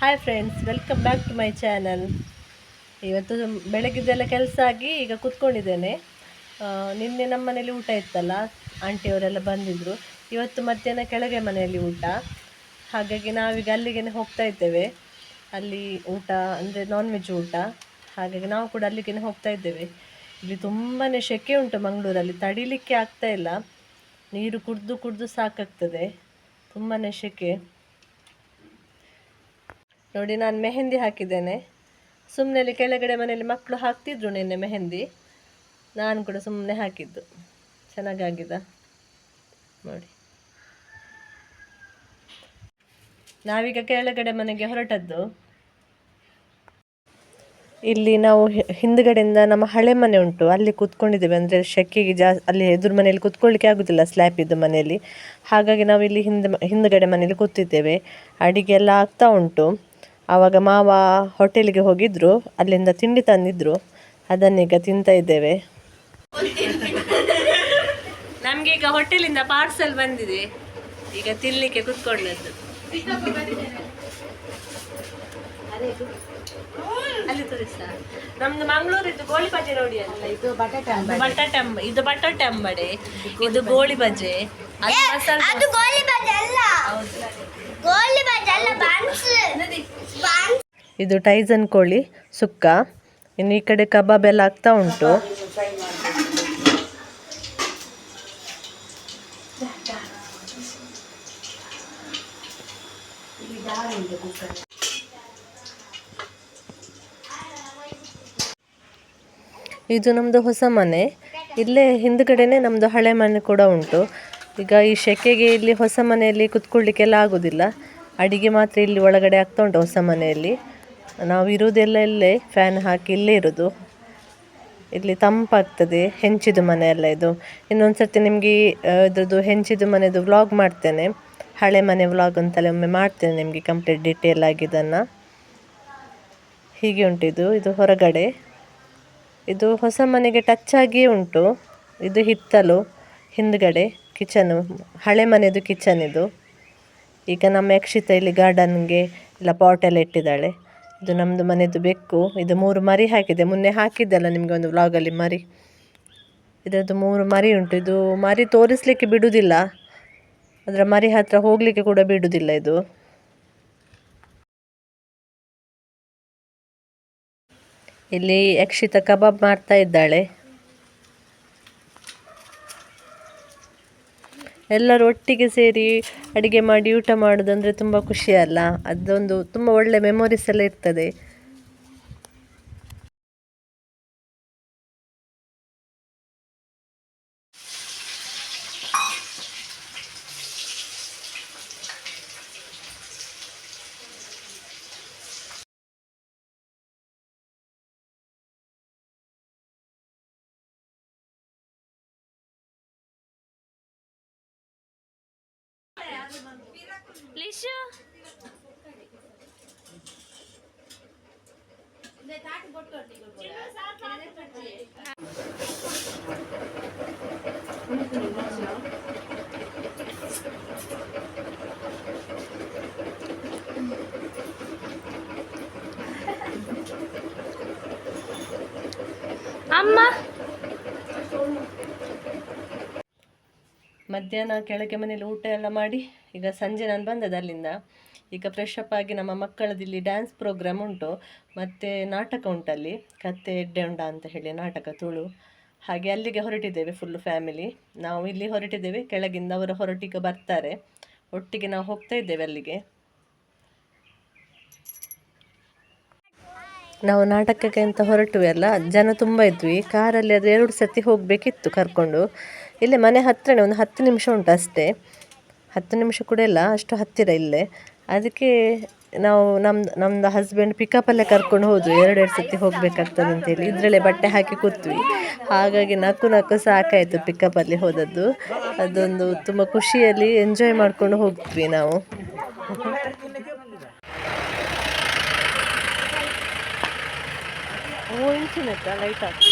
Hi friends welcome back to my channel ಇವತ್ತು ಬೆಳಗ್ಗೆದೆಲ್ಲ ಕೆಲಸ ಆಗಿ ಈಗ ಕೂತ್ಕೊಂಡಿದ್ದೇನೆ. ನಿನ್ನೆ ನಮ್ಮ ಮನೇಲಿ ಊಟ ಇತ್ತಲ್ಲ, ಆಂಟಿಯವರೆಲ್ಲ ಬಂದಿದ್ದರು ಇವತ್ತು ಮಧ್ಯಾಹ್ನ ಕೆಳಗೆ ಮನೆಯಲ್ಲಿ ಊಟ. ಹಾಗಾಗಿ ನಾವೀಗ ಅಲ್ಲಿಗೆ ಹೋಗ್ತಾ ಇದ್ದೇವೆ. ಅಲ್ಲಿ ಊಟ ಅಂದರೆ ನಾನ್ ವೆಜ್ ಊಟ. ಹಾಗಾಗಿ ನಾವು ಕೂಡ ಅಲ್ಲಿಗೆ ಹೋಗ್ತಾ ಇದ್ದೇವೆ. ಇಲ್ಲಿ ತುಂಬಾ ಸೆಕೆ ಉಂಟು ಮಂಗಳೂರಲ್ಲಿ, ತಡಿಲಿಕ್ಕೆ ಆಗ್ತಾ ಇಲ್ಲ. ನೀರು ಕುಡಿದು ಕುಡಿದು ಸಾಕಾಗ್ತದೆ. ತುಂಬಾ ಸೆಕೆ. ನೋಡಿ, ನಾನು ಮೆಹೆಂದಿ ಹಾಕಿದ್ದೇನೆ. ಸುಮ್ಮನೆ ಕೆಳಗಡೆ ಮನೆಯಲ್ಲಿ ಮಕ್ಕಳು ಹಾಕ್ತಿದ್ರು ನಿನ್ನೆ ಮೆಹೆಂದಿ. ನಾನು ಕೂಡ ಸುಮ್ಮನೆ ಹಾಕಿದ್ದು. ಚೆನ್ನಾಗಾಗಿದ. ನೋಡಿ. ನಾವೀಗ ಕೆಳಗಡೆ ಮನೆಗೆ ಹೊರಟದ್ದು. ಇಲ್ಲಿ ನಾವು ಹಿಂದ್ಗಡೆಯಿಂದ ನಮ್ಮ ಹಳೆ ಮನೆ ಉಂಟು. ಅಲ್ಲಿ ಕೂತ್ಕೊಂಡಿದ್ದೇವೆ. ಅಂದರೆ ಶೆಕೆಗೆ ಜಾ, ಅಲ್ಲಿ ಎದುರು ಮನೆಯಲ್ಲಿ ಕೂತ್ಕೊಳ್ಳಿಕ್ಕೆ ಆಗೋದಿಲ್ಲ ಸ್ಲ್ಯಾಪ್ ಇದ್ದ ಮನೆಯಲ್ಲಿ. ಹಾಗಾಗಿ ನಾವು ಇಲ್ಲಿ ಹಿಂದೆ ಹಿಂದ್ಗಡೆ ಮನೆಯಲ್ಲಿ ಕೂತಿದ್ದೇವೆ. ಅಡಿಗೆ ಎಲ್ಲ ಆಗ್ತಾ ಉಂಟು. ಆವಾಗ ಮಾವ ಹೋಟೆಲಿಗೆ ಹೋಗಿದ್ರು ಅಲ್ಲಿಂದ ತಿಂಡಿ ತಂದಿದ್ರು ಅದನ್ನೀಗ ತಿಂತಾ ಇದ್ದೇವೆ. ನಮಗೆ ಈಗ ಹೋಟೆಲಿಂದ ಪಾರ್ಸಲ್ ಬಂದಿದೆ. ಈಗ ತಿನ್ಲಿಕ್ಕೆ ಕೂತ್ಕೊಂಡದ್ದು ಅಲ್ಲಿ ತೋರಿಸ ನಮ್ದು ಮಂಗಳೂರಿದ್ದು ಗೋಳಿ ಬಜೆ ನೋಡಿ ಅಲ್ಲ. ಇದು ಬಟಾಟೆ ಬಟಾಟೆ ಅಂಬ ಇದು ಬಟಾಟೆ ಅಂಬಡೆ. ಇದು ಗೋಳಿ ಬಜೆ. ಅದು ಗೋಲಿ ಬಜೆ ಅಲ್ಲ. ಹೌದು. ಗೋಲಿ ಬಜೆ ಅಲ್ಲ ಬನ್ಸ್. ಬನ್ಸ್. ಇದು ಟೈಸನ್ ಕೋಳಿ ಸುಕ್ಕ. ಇನ್ನು ಈ ಕಡೆ ಕಬಾಬ್ ಎಲ್ಲ ಆಗ್ತಾ ಉಂಟು. ಇದು ನಮ್ಮದು ಹೊಸ ಮನೆ. ಇಲ್ಲೇ ಹಿಂದ್ಗಡೆನೆ ನಮ್ಮದು ಹಳೆ ಮನೆ ಕೂಡ ಉಂಟು. ಈಗ ಈ ಸೆಕೆಗೆ ಇಲ್ಲಿ ಹೊಸ ಮನೆಯಲ್ಲಿ ಕುತ್ಕೊಳ್ಳಿಕ್ಕೆಲ್ಲ ಆಗೋದಿಲ್ಲ. ಅಡಿಗೆ ಮಾತ್ರ ಇಲ್ಲಿ ಒಳಗಡೆ ಆಗ್ತಾ ಉಂಟು ಹೊಸ ಮನೆಯಲ್ಲಿ. ನಾವು ಇರುವುದೆಲ್ಲ ಇಲ್ಲೇ ಫ್ಯಾನ್ ಹಾಕಿ ಇಲ್ಲೇ ಇರೋದು. ಇಲ್ಲಿ ತಂಪಾಗ್ತದೆ ಹೆಂಚಿದ ಮನೆಯೆಲ್ಲ ಇದು. ಇನ್ನೊಂದು ಸರ್ತಿ ನಿಮಗೆ ಇದ್ರದ್ದು ಹೆಂಚಿದ ಮನೆದು ವ್ಲಾಗ್ ಮಾಡ್ತೇನೆ. ಹಳೆ ಮನೆ ವ್ಲಾಗ್ ಅಂತಲೇ ಒಮ್ಮೆ ಮಾಡ್ತೇನೆ ನಿಮಗೆ ಕಂಪ್ಲೀಟ್ ಡಿಟೇಲ್ ಆಗಿದ್ದನ್ನು ಹೀಗೆ ಉಂಟಿದು ಇದು ಹೊರಗಡೆ. ಇದು ಹೊಸ ಮನೆಗೆ ಟಚ್ ಆಗಿಯೇ ಉಂಟು. ಇದು ಹಿತ್ತಲು, ಹಿಂದ್ಗಡೆ. ಕಿಚನು, ಹಳೆ ಮನೆಯದು ಕಿಚನ್ ಇದು. ಈಗ ನಮ್ಮ ಯಕ್ಷಿತ ಇಲ್ಲಿ ಗಾರ್ಡನ್ಗೆ ಎಲ್ಲ ಪಾಟೆಲ್ಲ ಇಟ್ಟಿದ್ದಾಳೆ. ಇದು ನಮ್ಮದು ಮನೆಯದು ಬೆಕ್ಕು. ಇದು ಮೂರು ಮರಿ ಹಾಕಿದೆ. ಮೊನ್ನೆ ಹಾಕಿದ್ದೆಲ್ಲ ನಿಮಗೆ ಒಂದು ವ್ಲಾಗಲ್ಲಿ ಮರಿ. ಇದರದ್ದು ಮೂರು ಮರಿ ಉಂಟು. ಇದು ಮರಿ ತೋರಿಸ್ಲಿಕ್ಕೆ ಬಿಡುವುದಿಲ್ಲ ಅದರ ಮರಿ ಹತ್ತಿರ ಹೋಗಲಿಕ್ಕೆ ಕೂಡ ಬಿಡುವುದಿಲ್ಲ ಇದು. ಇಲ್ಲಿ ಯಕ್ಷಿತ ಕಬಾಬ್ ಮಾಡ್ತಾ ಇದ್ದಾಳೆ. ಎಲ್ಲರೂ ಒಟ್ಟಿಗೆ ಸೇರಿ ಅಡುಗೆ ಮಾಡಿ ಊಟ ಮಾಡೋದಂದ್ರೆ ತುಂಬ ಖುಷಿ ಅಲ್ಲ? ಅದೊಂದು ತುಂಬ ಒಳ್ಳೆ ಮೆಮೊರೀಸ್ ಎಲ್ಲ ಇರ್ತದೆ. లిషు అమ్మా ಮಧ್ಯಾಹ್ನ ಕೆಳಗೆ ಮನೇಲಿ ಊಟ ಎಲ್ಲ ಮಾಡಿ, ಈಗ ಸಂಜೆ ನಾನು ಬಂದದ್ದು ಅಲ್ಲಿಂದ. ಈಗ ಫ್ರೆಶ್ ಅಪ್ ಆಗಿ ನಮ್ಮ ಮಕ್ಕಳದ್ದು ಇಲ್ಲಿ ಡ್ಯಾನ್ಸ್ ಪ್ರೋಗ್ರಾಮ್ ಉಂಟು. ಮತ್ತು ನಾಟಕ ಉಂಟಲ್ಲಿ, ಕತ್ತೆ ಎಡ್ಡೆ ಉಂಡ ಅಂತ ಹೇಳಿ, ನಾಟಕ ತುಳು. ಹಾಗೆ ಅಲ್ಲಿಗೆ ಹೊರಟಿದ್ದೇವೆ ಫುಲ್ಲು ಫ್ಯಾಮಿಲಿ ನಾವು ಇಲ್ಲಿ ಹೊರಟಿದ್ದೇವೆ, ಕೆಳಗಿಂದ ಅವರು ಹೊರಟಿಗೆ ಬರ್ತಾರೆ. ಒಟ್ಟಿಗೆ ನಾವು ಹೋಗ್ತಾ ಇದ್ದೇವೆ ಅಲ್ಲಿಗೆ. ನಾವು ನಾಟಕಕ್ಕೆ ಅಂತ ಹೊರಟುವೆ ಅಲ್ಲ, ಜನ ತುಂಬ ಇದ್ವಿ. ಕಾರಲ್ಲಿ ಅದು ಎರಡು ಸರ್ತಿ ಹೋಗಬೇಕಿತ್ತು ಕರ್ಕೊಂಡು. ಇಲ್ಲೇ ಮನೆ ಹತ್ತಿರನೇ ಒಂದು ಹತ್ತು ನಿಮಿಷ ಉಂಟು ಅಷ್ಟೇ. ಹತ್ತು ನಿಮಿಷ ಕೂಡ ಇಲ್ಲ, ಅಷ್ಟು ಹತ್ತಿರ ಇಲ್ಲೇ. ಅದಕ್ಕೆ ನಾವು ನಮ್ದು ನಮ್ಮದು ಹಸ್ಬೆಂಡ್ ಪಿಕಪ್ಪಲ್ಲೇ ಕರ್ಕೊಂಡು ಹೋದ್ವಿ. ಎರಡೆರಡು ಸರ್ತಿ ಹೋಗಬೇಕಾಗ್ತದೆ ಅಂತೇಳಿ ಇದರಲ್ಲೇ ಬಟ್ಟೆ ಹಾಕಿ ಕೂತ್ವಿ. ಹಾಗಾಗಿ ನಕ್ಕು ನಕ್ಕು ಸಾಕಾಯಿತು ಪಿಕಪ್ಪಲ್ಲಿ ಹೋದದ್ದು. ಅದೊಂದು ತುಂಬ ಖುಷಿಯಲ್ಲಿ ಎಂಜಾಯ್ ಮಾಡ್ಕೊಂಡು ಹೋಗ್ತೀವಿ ನಾವು. going to make the.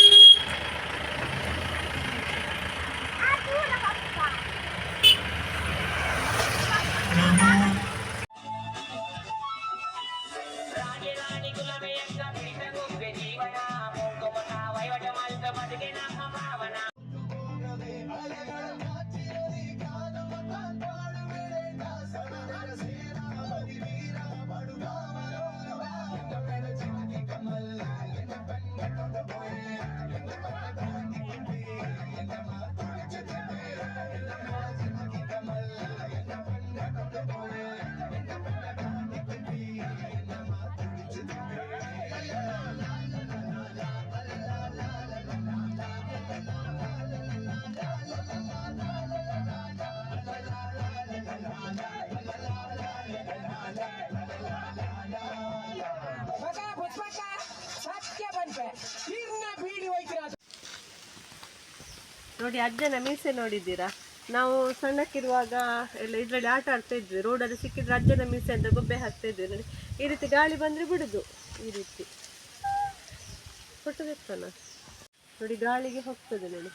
ನೋಡಿ ಅಜ್ಜನ ಮೀಸೆ ನೋಡಿದ್ದೀರಾ? ನಾವು ಸಣ್ಣಕ್ಕಿರುವಾಗ ಎಲ್ಲ ಇದರಲ್ಲಿ ಆಟ ಆಡ್ತಾ ಇದ್ವಿ. ರೋಡಲ್ಲಿ ಸಿಕ್ಕಿದ್ರೆ ಅಜ್ಜನ ಮೀಸೆ ಅಂತ ಗೊಬ್ಬೆ ಹಾಕ್ತಾ ಇದ್ವಿ. ನೋಡಿ, ಈ ರೀತಿ ಗಾಳಿ ಬಂದರೆ ಬಿಡುದು, ಈ ರೀತಿ. ಕೊಟ್ಟದಿರ್ತಾನ ನೋಡಿ, ಗಾಳಿಗೆ ಹೋಗ್ತದೆ ನೋಡಿ.